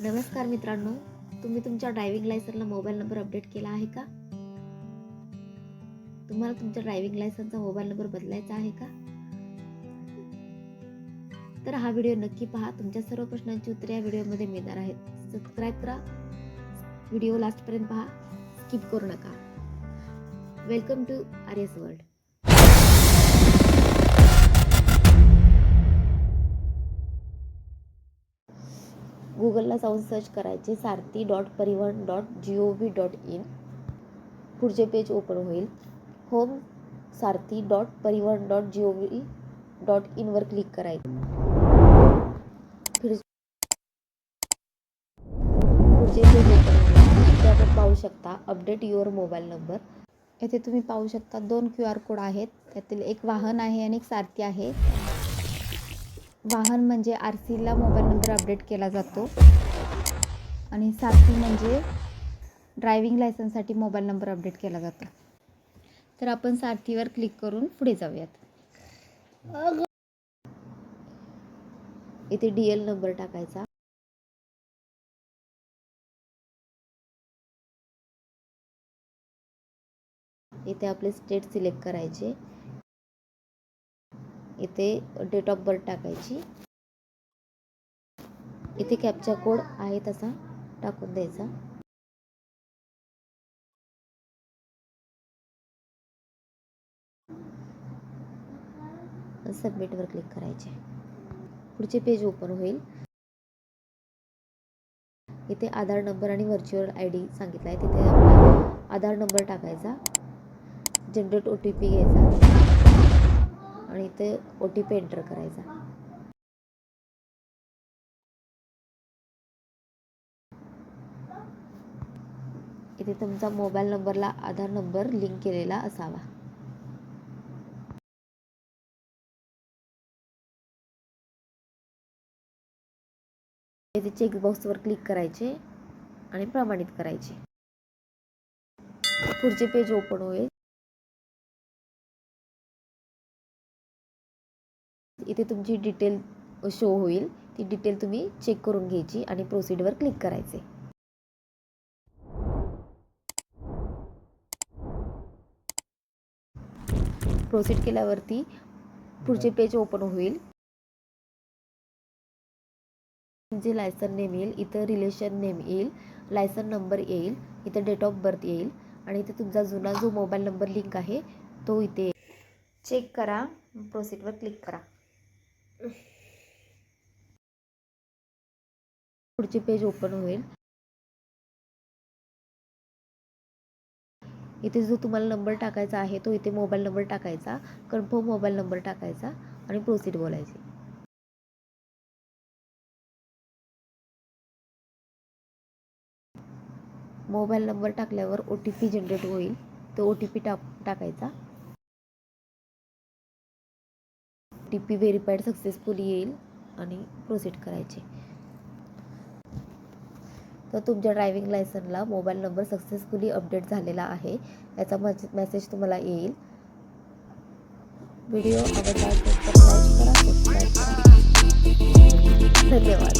नमस्कार मित्रांनो तुम्ही तुमच्या ड्रायव्हिंग लायसनला मोबाईल नंबर अपडेट केला आहे का? तुम्हाला तुमच्या ड्रायव्हिंग लायसनचा मोबाईल नंबर बदलायचा आहे का? तर हा व्हिडिओ नक्की पहा. तुमच्या सर्व प्रश्नांची उत्तरे या व्हिडिओमध्ये मिळणार आहेत. सबस्क्राईब करा. व्हिडिओ लास्टपर्यंत पहा. स्किप करू नका. Welcome to R S world गुगलला जाऊन सर्च करायचे Sarathi dot Parivahan dot G O V dot in. पुढचे पेज ओपन होईल. Home Sarathi dot Parivahan dot G O V dot इनवर click करायचं. पुढचे पेज ओपन होईल. आपण पाहू शकता अपडेट युअर मोबाईल नंबर. येथे तुम्ही पाहू शकता दोन क्यू आर कोड आहेत. त्यातील एक वाहन आहे आणि एक सारथी आहे. वाहन म्हणजे आर सीला मोबाईल नंबर अपडेट केला जातो. आणि सारथी म्हणजे ड्रायव्हिंग लायसन्ससाठी मोबाईल नंबर अपडेट केला जातो. तर आपण सारथीवर क्लिक करून पुढे जाऊयात. इथे डी एल नंबर टाकायचा. इथे आपले स्टेट सिलेक्ट करायचे. इथे डेट ऑफ बर्थ टाकायची. इथे कॅप्चा कोड आहे तसा टाकून द्यायचा. सबमिटवर क्लिक करायचे. पुढचे पेज ओपन होईल. इथे आधार नंबर आणि व्हर्च्युअल आय डी सांगितला आहे. तिथे आपला आधार नंबर टाकायचा. जनरेट ओ टी पी घ्यायचा. तिथे ओ टी पी एंटर करायचा. इथे तुमचा मोबाईल नंबरला आधार नंबर लिंक केलेला असावा. इथे चेकबॉक्सवर क्लिक करायचे आणि प्रमाणित करायचे. पुढचे पेज ओपन होईल. इथे तुमची डिटेल शो होईल. ती डिटेल तुम्ही चेक करून घ्यायची आणि प्रोसीडवर क्लिक करायचे. प्रोसीड केल्यावरती पुढचे पेज ओपन होईल. जे लायसन नेम येईल इथं रिलेशन नेम येईल लायसन नंबर येईल इथं डेट ऑफ बर्थ येईल आणि इथे तुमचा जुना जो मोबाईल नंबर लिंक आहे तो इथे चेक करा प्रोसीडवर क्लिक करा. पुढचे पेज ओपन होईल. इथे जो तुम्हाला नंबर टाकायचा आहे तो इथे मोबाईल नंबर टाकायचा कन्फर्म मोबाईल नंबर टाकायचा आणि प्रोसीड बोलायची. मोबाईल नंबर टाकल्यावर ओ टी पी जनरेट होईल. तो ओ टी पी टाक टाकायचा. D T P verified successfully येईल आणि प्रोसीड करायचे. तर तुमच्या ड्रायव्हिंग लायसनला मोबाईल नंबर सक्सेसफुली अपडेट झालेला आहे याचा मेसेज तुम्हाला येईल. व्हिडिओ आवडला धन्यवाद.